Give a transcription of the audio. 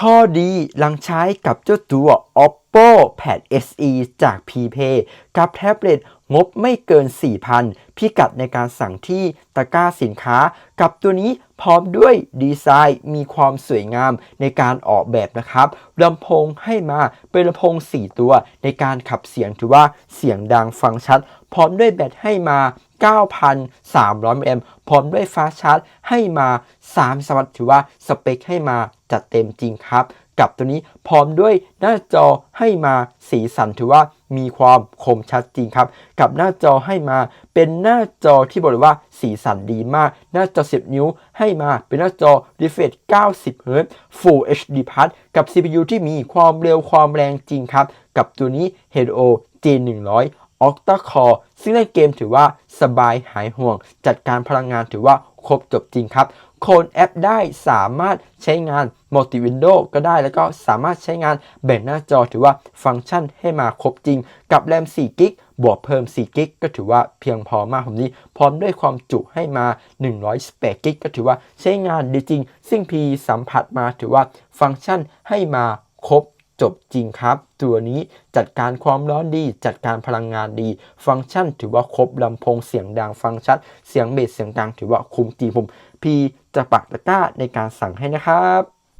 ข้อดีหลังใช้กับเจ้าตัว Oppo Pad SE จาก PPay กับแท็บเล็ต งบไม่เกิน 4,000 พิกัดในการสั่งที่ตะกร้าสินค้า กับตัวนี้พร้อมด้วยดีไซน์มีความสวยงามในการออกแบบนะครับลำโพงให้มาเป็นลำโพง 4 ตัว ในการขับเสียงถือว่าเสียงดังฟังชัด พร้อมด้วยแบตให้มา 9,300มิลลิแอมพร้อมด้วยฟ้าชาร์จให้มา3สวัสดิ์ถือว่าสเปคให้มาจัดเต็มจริงครับ กับตัวนี้พร้อมด้วยหน้าจอให้มาสีสันถือว่ามีความคมชัดจริงครับ กับหน้าจอให้มาเป็นหน้าจอที่บอกเลยว่าสีสันดีมาก หน้าจอ 10 นิ้วให้มาเป็นหน้าจอ refresh 90 Hz Full HD Plus กับ CPU ที่มีความเร็วความแรงจริงครับ กับตัวนี้ Helio G100 Octa Core ซึ่งเล่นเกมถือว่าสบายหายห่วง จัดการพลังงานถือว่า ครบจบจริงครับ โคลนแอปได้สามารถใช้งาน Multi Window ก็ได้แล้วก็สามารถใช้งานแบ่งหน้าจอถือว่าฟังก์ชันให้มาครบจริง กับแรม4กิกบวกเพิ่ม4กิกก็ถือว่าเพียงพอมากผมนี้ พร้อมด้วยความจุให้มา118กิกก็ถือว่าใช้งานดีจริง ซึ่งพีสัมผัสมาถือว่าฟังก์ชันให้มาครบ จบจริงครับ ตัวนี้จัดการความร้อนดี จัดการพลังงานดี ฟังก์ชันถือว่าครบลำโพงเสียงดังฟังชัด เสียงเบสเสียงดังถือว่าคุ้มจริงผม พีจะปักตะกร้าในการสั่งให้นะครับ